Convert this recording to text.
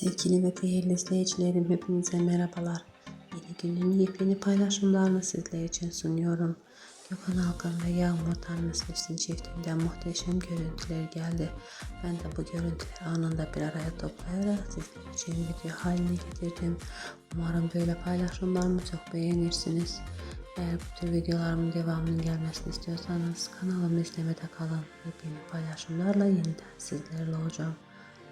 Sevgili ve değerli izleyicilerim hepinize merhabalar. Yeni günün yepyeni paylaşımlarını sizler için sunuyorum. Gökhan Alkan ve Yağmur Tanrısevsin çiftinden muhteşem görüntüler geldi. Ben de bu görüntüleri anında bir araya toplayarak sizler için video haline getirdim. Umarım böyle paylaşımlarımı çok beğenirsiniz. Eğer bu tür videolarımın devamının gelmesini istiyorsanız kanalımı izlemede kalın. Yepyeni paylaşımlarla yeniden sizlerle olacağım.